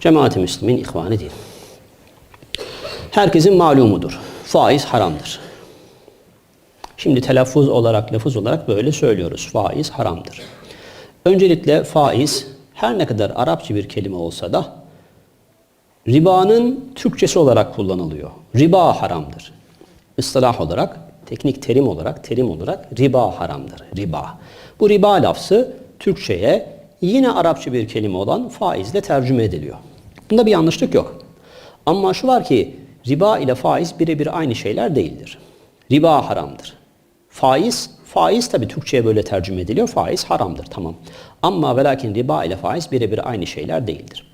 Cemaat-i Müslümin ihvanı değil. Herkesin malumudur. Faiz haramdır. Şimdi telaffuz olarak, lafız olarak böyle söylüyoruz. Faiz haramdır. Öncelikle faiz her ne kadar Arapça bir kelime olsa da ribanın Türkçesi olarak kullanılıyor. Riba haramdır. Istilah olarak, teknik terim olarak, terim olarak riba haramdır. Riba. Bu riba lafzı Türkçeye yine Arapça bir kelime olan faizle tercüme ediliyor. Bunda bir yanlışlık yok. Ama şu var ki riba ile faiz birebir aynı şeyler değildir. Riba haramdır. Faiz, faiz tabi Türkçe'ye böyle tercüme ediliyor. Faiz haramdır tamam. Ama ve riba ile faiz birebir aynı şeyler değildir.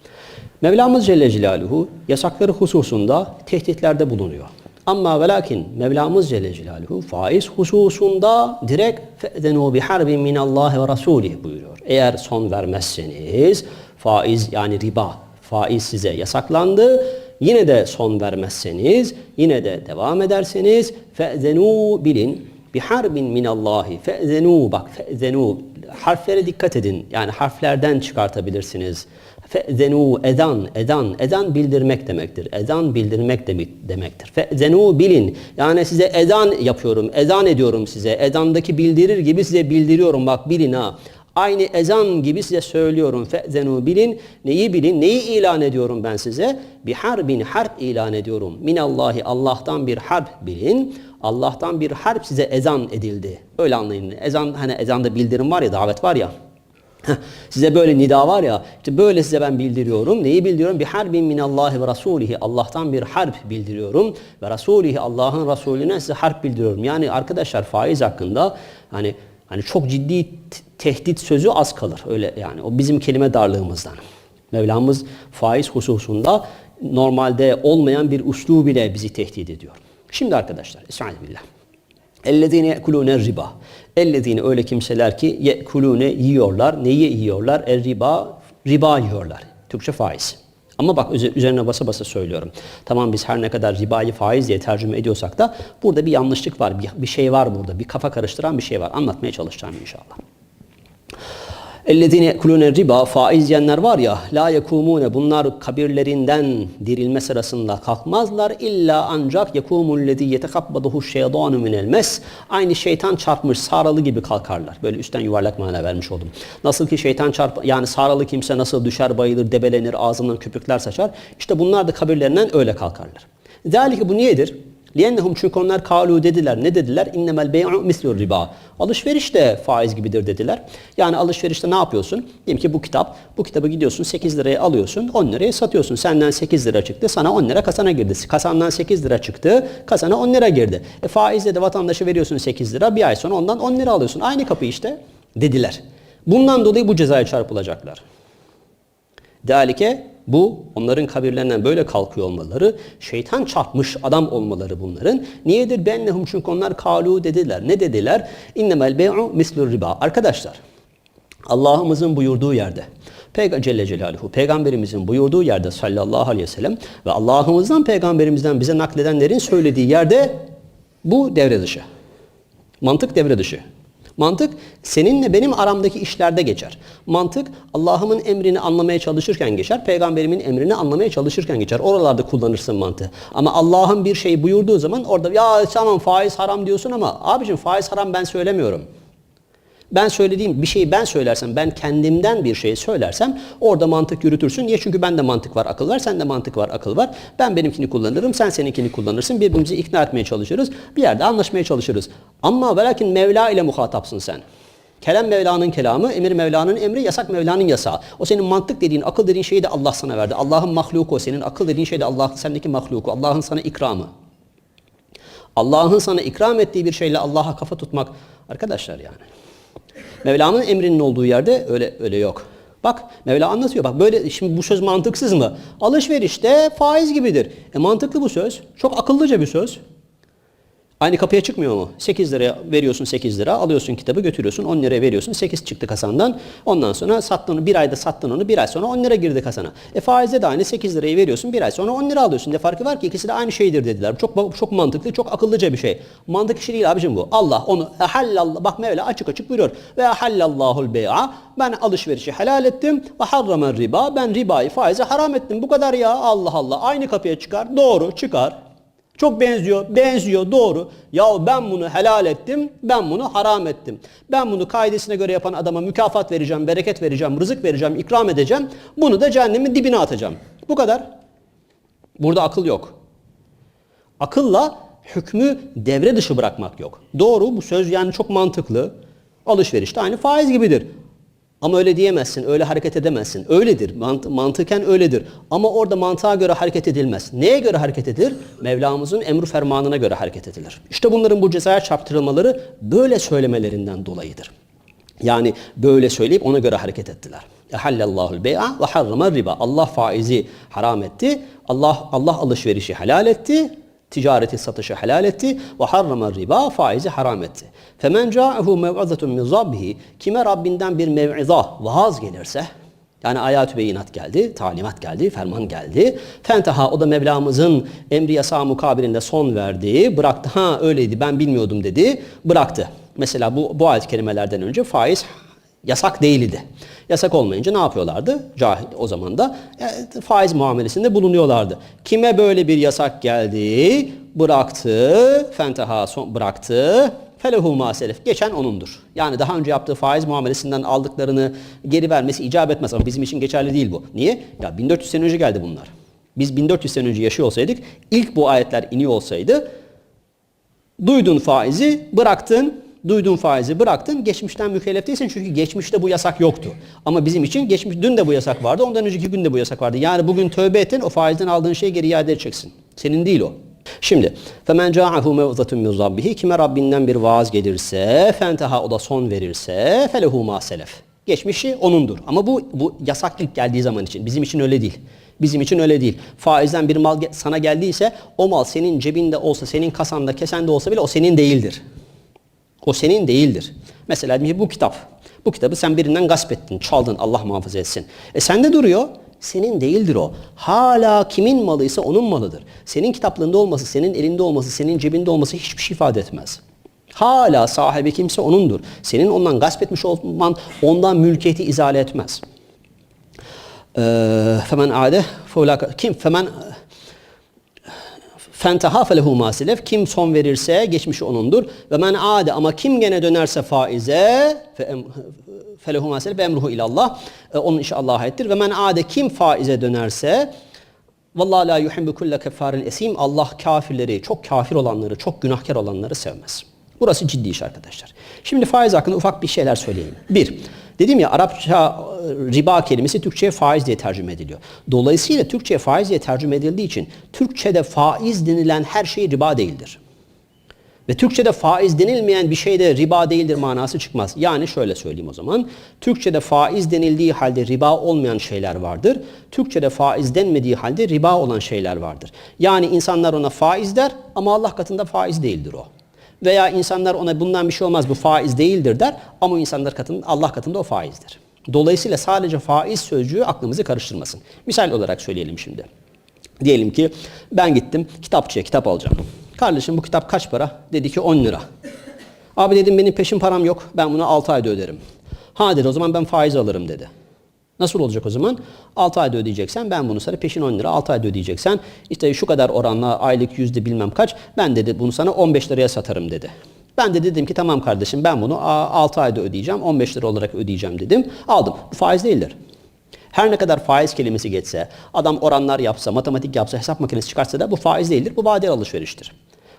Mevlamız Celle Celaluhu yasakları hususunda tehditlerde bulunuyor. Amma ve lakin Mevlamız Celle Celaluhu faiz hususunda direkt fe'denu bi harbin minallahi ve rasulih buyuruyor. Eğer son vermezseniz faiz yani riba faiz size yasaklandı. Yine de son vermezseniz, yine de devam ederseniz fe'zenu bilin bi harbin minallahi fe'zenu bak fe'zenu harflere dikkat edin. Yani harflerden çıkartabilirsiniz. Fe'zenu edan edan edan bildirmek demektir. Edan bildirmek demek, demektir. Fe'zenu bilin. Yani size edan yapıyorum. Edan ediyorum size. Edandaki bildirir gibi size bildiriyorum. Bak bilin ha. Aynı ezan gibi size söylüyorum. Fe'zenu bilin. Neyi bilin? Neyi ilan ediyorum ben size? Bir harbin harp ilan ediyorum. Minallahi Allah'tan bir harp bilin. Allah'tan bir harp size ezan edildi. Öyle anlayın. Ezan hani ezanda bildirim var ya, davet var ya. size böyle nida var ya, işte böyle size ben bildiriyorum. Neyi bildiriyorum? Bir harbin minallahi ve rasulihi. Allah'tan bir harp bildiriyorum. Ve rasulihi Allah'ın Resulüne size harp bildiriyorum. Yani arkadaşlar faiz hakkında hani hani çok ciddi tehdit sözü az kalır. Öyle yani o bizim kelime darlığımızdan. Mevlamız faiz hususunda normalde olmayan bir uslubu bile bizi tehdit ediyor. Şimdi arkadaşlar, Estağfirullah. Ellezine yekulune riba. Ellezine öyle kimseler ki yekulune yiyorlar. Neyi yiyorlar? El riba, riba yiyorlar. Türkçe faiz. Ama bak üzerine basa basa söylüyorum. Tamam biz her ne kadar ribayı faiz diye tercüme ediyorsak da burada bir yanlışlık var. Bir, bir şey var burada. Bir kafa karıştıran bir şey var. Anlatmaya çalışacağım inşallah. اَلَّذ۪ينَ يَأْكُلُونَ riba Faiz yiyenler var ya, la yekumune bunlar kabirlerinden dirilme sırasında kalkmazlar. illa ancak yekumullezî yetekabbaduhu şeytanu minel mes. Aynı şeytan çarpmış saralı gibi kalkarlar. Böyle üstten yuvarlak mana vermiş oldum. Nasıl ki şeytan çarp yani saralı kimse nasıl düşer bayılır, debelenir, ağzından köpükler saçar. İşte bunlar da kabirlerinden öyle kalkarlar. Zalike bu niyedir? Liyennehum çünkü onlar kalu dediler. Ne dediler? İnnemel bey'u mislur riba. Alışveriş de faiz gibidir dediler. Yani alışverişte ne yapıyorsun? Diyelim ki bu kitap, bu kitabı gidiyorsun 8 liraya alıyorsun, 10 liraya satıyorsun. Senden 8 lira çıktı, sana 10 lira kasana girdi. Kasandan 8 lira çıktı, kasana 10 lira girdi. E faizle de vatandaşa veriyorsun 8 lira, bir ay sonra ondan 10 lira alıyorsun. Aynı kapı işte dediler. Bundan dolayı bu cezaya çarpılacaklar. Dalike bu onların kabirlerinden böyle kalkıyor olmaları, şeytan çarpmış adam olmaları bunların. Niyedir? Bennehum çünkü onlar kalu dediler. Ne dediler? İnnemel bey'u mislur riba. Arkadaşlar Allah'ımızın buyurduğu yerde Celle Celaluhu peygamberimizin buyurduğu yerde sallallahu aleyhi ve sellem ve Allah'ımızdan peygamberimizden bize nakledenlerin söylediği yerde bu devre dışı. Mantık devre dışı. Mantık seninle benim aramdaki işlerde geçer. Mantık Allah'ımın emrini anlamaya çalışırken geçer. Peygamberimin emrini anlamaya çalışırken geçer. Oralarda kullanırsın mantığı. Ama Allah'ın bir şey buyurduğu zaman orada ya tamam faiz haram diyorsun ama abicim faiz haram ben söylemiyorum. Ben söylediğim bir şeyi ben söylersem, ben kendimden bir şey söylersem orada mantık yürütürsün. Niye? Çünkü bende mantık var, akıl var, sende mantık var, akıl var. Ben benimkini kullanırım, sen seninkini kullanırsın. Birbirimizi ikna etmeye çalışırız. Bir yerde anlaşmaya çalışırız. Ama ve lakin Mevla ile muhatapsın sen. Kelam Mevla'nın kelamı, emir Mevla'nın emri, yasak Mevla'nın yasağı. O senin mantık dediğin, akıl dediğin şeyi de Allah sana verdi. Allah'ın mahluku o senin, akıl dediğin şey de Allah'ın sendeki mahluku. Allah'ın sana ikramı. Allah'ın sana ikram ettiği bir şeyle Allah'a kafa tutmak arkadaşlar yani. Mevlam'ın emrinin olduğu yerde öyle öyle yok. Bak Mevla anlatıyor. Bak böyle şimdi bu söz mantıksız mı? Alışverişte faiz gibidir. E mantıklı bu söz. Çok akıllıca bir söz. Aynı kapıya çıkmıyor mu? 8 liraya veriyorsun 8 lira, alıyorsun kitabı götürüyorsun 10 liraya veriyorsun 8 çıktı kasandan. Ondan sonra sattın onu bir ayda sattın onu bir ay sonra 10 lira girdi kasana. E faizde de aynı 8 lirayı veriyorsun bir ay sonra 10 lira alıyorsun. Ne farkı var ki ikisi de aynı şeydir dediler. Çok çok mantıklı çok akıllıca bir şey. Mantık işi değil abicim bu. Allah onu ehallallah bak Mevla açık açık buyuruyor. Ve ehallallahul bey'a ben alışverişi helal ettim ve harramen riba ben ribayı faizi haram ettim. Bu kadar ya Allah Allah aynı kapıya çıkar doğru çıkar. Çok benziyor, benziyor, doğru. Ya ben bunu helal ettim, ben bunu haram ettim. Ben bunu kaidesine göre yapan adama mükafat vereceğim, bereket vereceğim, rızık vereceğim, ikram edeceğim. Bunu da cehennemin dibine atacağım. Bu kadar. Burada akıl yok. Akılla hükmü devre dışı bırakmak yok. Doğru, bu söz yani çok mantıklı. Alışverişte aynı faiz gibidir. Ama öyle diyemezsin, öyle hareket edemezsin. Öyledir, mant- mantıken öyledir. Ama orada mantığa göre hareket edilmez. Neye göre hareket edilir? Mevlamızın emru fermanına göre hareket edilir. İşte bunların bu cezaya çarptırılmaları böyle söylemelerinden dolayıdır. Yani böyle söyleyip ona göre hareket ettiler. Ehallallahul bey'a ve harrama riba. Allah faizi haram etti. Allah Allah alışverişi helal etti. Ticareti satışı helal etti ve harrama riba faizi haram etti. Femen ca'ehu mev'izatun min rabbihi kime Rabbinden bir mev'iza vaaz gelirse yani ayat-ı beyinat geldi, talimat geldi, ferman geldi. Fentaha o da Mevlamızın emri yasağı mukabilinde son verdi. Bıraktı. Ha öyleydi ben bilmiyordum dedi. Bıraktı. Mesela bu, bu ayet kelimelerden önce faiz yasak değildi. Yasak olmayınca ne yapıyorlardı? Cahil o zaman da e, faiz muamelesinde bulunuyorlardı. Kime böyle bir yasak geldi? Bıraktı. Fentaha son bıraktı. Felehu ma selef. Geçen onundur. Yani daha önce yaptığı faiz muamelesinden aldıklarını geri vermesi icap etmez ama bizim için geçerli değil bu. Niye? Ya 1400 sene önce geldi bunlar. Biz 1400 sene önce yaşıyor olsaydık, ilk bu ayetler iniyor olsaydı, duydun faizi, bıraktın, duydun faizi bıraktın, geçmişten mükellef değilsin çünkü geçmişte bu yasak yoktu. Ama bizim için geçmiş dün de bu yasak vardı, ondan önceki gün de bu yasak vardı. Yani bugün tövbe ettin, o faizden aldığın şeyi geri iade edeceksin. Senin değil o. Şimdi فَمَنْ جَاءَهُ مَوْزَةٌ مِنْ رَبِّهِ Kime Rabbinden bir vaaz gelirse, fentaha o da son verirse, فَلَهُ مَا selef. Geçmişi onundur. Ama bu, bu yasak ilk geldiği zaman için. Bizim için öyle değil. Bizim için öyle değil. Faizden bir mal ge- sana geldiyse o mal senin cebinde olsa, senin kasanda, kesende olsa bile o senin değildir. O senin değildir. Mesela diyelim bu kitap. Bu kitabı sen birinden gasp ettin, çaldın Allah muhafaza etsin. E sende duruyor. Senin değildir o. Hala kimin malıysa onun malıdır. Senin kitaplığında olması, senin elinde olması, senin cebinde olması hiçbir şey ifade etmez. Hala sahibi kimse onundur. Senin ondan gasp etmiş olman ondan mülkiyeti izale etmez. Femen ade kim femen Fentaha felehu ma selef. Kim son verirse geçmişi onundur. Ve men ade ama kim gene dönerse faize felehu ma selef ve emruhu ilallah. E, onun işi Allah'a aittir. Ve men ade kim faize dönerse Vallahi la yuhibbu kulle kefarin esim. Allah kafirleri, çok kafir olanları, çok günahkar olanları sevmez. Burası ciddi iş arkadaşlar. Şimdi faiz hakkında ufak bir şeyler söyleyeyim. Bir, dedim ya Arapça e, riba kelimesi Türkçe'ye faiz diye tercüme ediliyor. Dolayısıyla Türkçe'ye faiz diye tercüme edildiği için Türkçe'de faiz denilen her şey riba değildir. Ve Türkçe'de faiz denilmeyen bir şey de riba değildir manası çıkmaz. Yani şöyle söyleyeyim o zaman. Türkçe'de faiz denildiği halde riba olmayan şeyler vardır. Türkçe'de faiz denmediği halde riba olan şeyler vardır. Yani insanlar ona faiz der ama Allah katında faiz değildir o. Veya insanlar ona bundan bir şey olmaz bu faiz değildir der ama insanlar katında Allah katında o faizdir. Dolayısıyla sadece faiz sözcüğü aklımızı karıştırmasın. Misal olarak söyleyelim şimdi. Diyelim ki ben gittim kitapçıya kitap alacağım. Kardeşim bu kitap kaç para? Dedi ki 10 lira. Abi dedim benim peşin param yok. Ben bunu 6 ayda öderim. Ha dedi o zaman ben faiz alırım dedi. Nasıl olacak o zaman? 6 ayda ödeyeceksen ben bunu sana peşin 10 lira 6 ayda ödeyeceksen işte şu kadar oranla aylık yüzde bilmem kaç ben dedi bunu sana 15 liraya satarım dedi. Ben de dedim ki tamam kardeşim ben bunu 6 ayda ödeyeceğim 15 lira olarak ödeyeceğim dedim. Aldım. Bu faiz değildir. Her ne kadar faiz kelimesi geçse, adam oranlar yapsa, matematik yapsa, hesap makinesi çıkarsa da bu faiz değildir. Bu vadeli alışveriştir.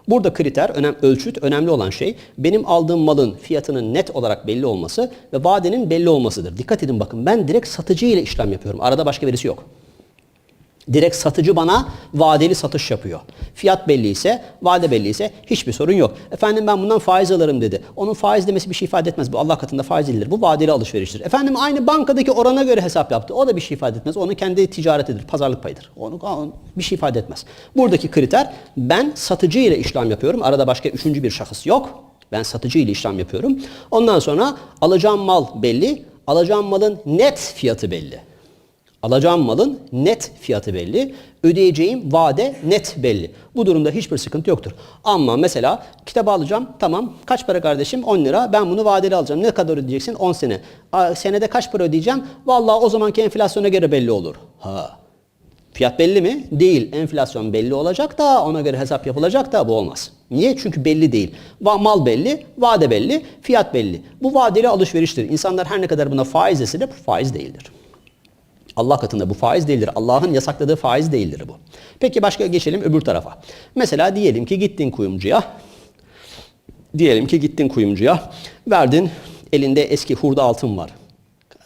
Burada kriter, önem, ölçüt, önemli olan şey benim aldığım malın fiyatının net olarak belli olması ve vadenin belli olmasıdır. Dikkat edin bakın ben direkt satıcı ile işlem yapıyorum. Arada başka birisi yok. Direkt satıcı bana vadeli satış yapıyor. Fiyat belli ise, vade belli ise hiçbir sorun yok. Efendim ben bundan faiz alırım dedi. Onun faiz demesi bir şey ifade etmez. Bu Allah katında faiz değildir. Bu vadeli alışveriştir. Efendim aynı bankadaki orana göre hesap yaptı. O da bir şey ifade etmez. Onun kendi ticaretidir, pazarlık payıdır. Onu, onu bir şey ifade etmez. Buradaki kriter ben satıcı ile işlem yapıyorum. Arada başka üçüncü bir şahıs yok. Ben satıcı ile işlem yapıyorum. Ondan sonra alacağım mal belli. Alacağım malın net fiyatı belli. Alacağım malın net fiyatı belli. Ödeyeceğim vade net belli. Bu durumda hiçbir sıkıntı yoktur. Ama mesela kitabı alacağım. Tamam. Kaç para kardeşim? 10 lira. Ben bunu vadeli alacağım. Ne kadar ödeyeceksin? 10 sene. Aa, senede kaç para ödeyeceğim? Vallahi o zamanki enflasyona göre belli olur. Ha. Fiyat belli mi? Değil. Enflasyon belli olacak da ona göre hesap yapılacak da bu olmaz. Niye? Çünkü belli değil. Mal belli, vade belli, fiyat belli. Bu vadeli alışveriştir. İnsanlar her ne kadar buna faiz dese de bu faiz değildir. Allah katında bu faiz değildir. Allah'ın yasakladığı faiz değildir bu. Peki başka geçelim öbür tarafa. Mesela diyelim ki gittin kuyumcuya. Diyelim ki gittin kuyumcuya. Verdin elinde eski hurda altın var.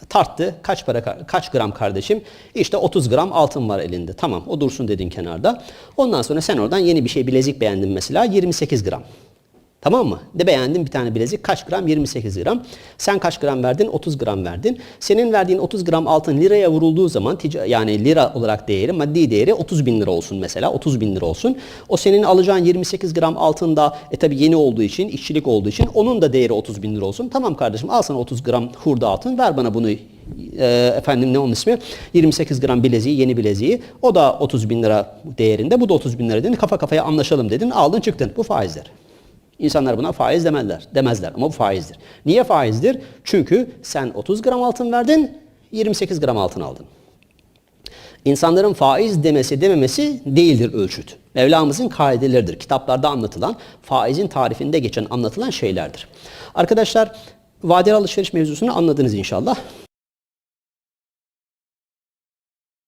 Tarttı. Kaç para kaç gram kardeşim? İşte 30 gram altın var elinde. Tamam o dursun dedin kenarda. Ondan sonra sen oradan yeni bir şey bilezik beğendin mesela 28 gram. Tamam mı? De beğendin bir tane bilezik. Kaç gram? 28 gram. Sen kaç gram verdin? 30 gram verdin. Senin verdiğin 30 gram altın liraya vurulduğu zaman yani lira olarak değeri, maddi değeri 30 bin lira olsun mesela. 30 bin lira olsun. O senin alacağın 28 gram altında e tabi yeni olduğu için, işçilik olduğu için onun da değeri 30 bin lira olsun. Tamam kardeşim al sana 30 gram hurda altın. Ver bana bunu e, efendim ne onun ismi? 28 gram bileziği, yeni bileziği. O da 30 bin lira değerinde. Bu da 30 bin lira dedin. Kafa kafaya anlaşalım dedin. Aldın çıktın. Bu faizler. İnsanlar buna faiz demezler. Demezler ama bu faizdir. Niye faizdir? Çünkü sen 30 gram altın verdin, 28 gram altın aldın. İnsanların faiz demesi dememesi değildir ölçüt. Mevlamızın kaideleridir. Kitaplarda anlatılan, faizin tarifinde geçen anlatılan şeylerdir. Arkadaşlar vadeli alışveriş mevzusunu anladınız inşallah.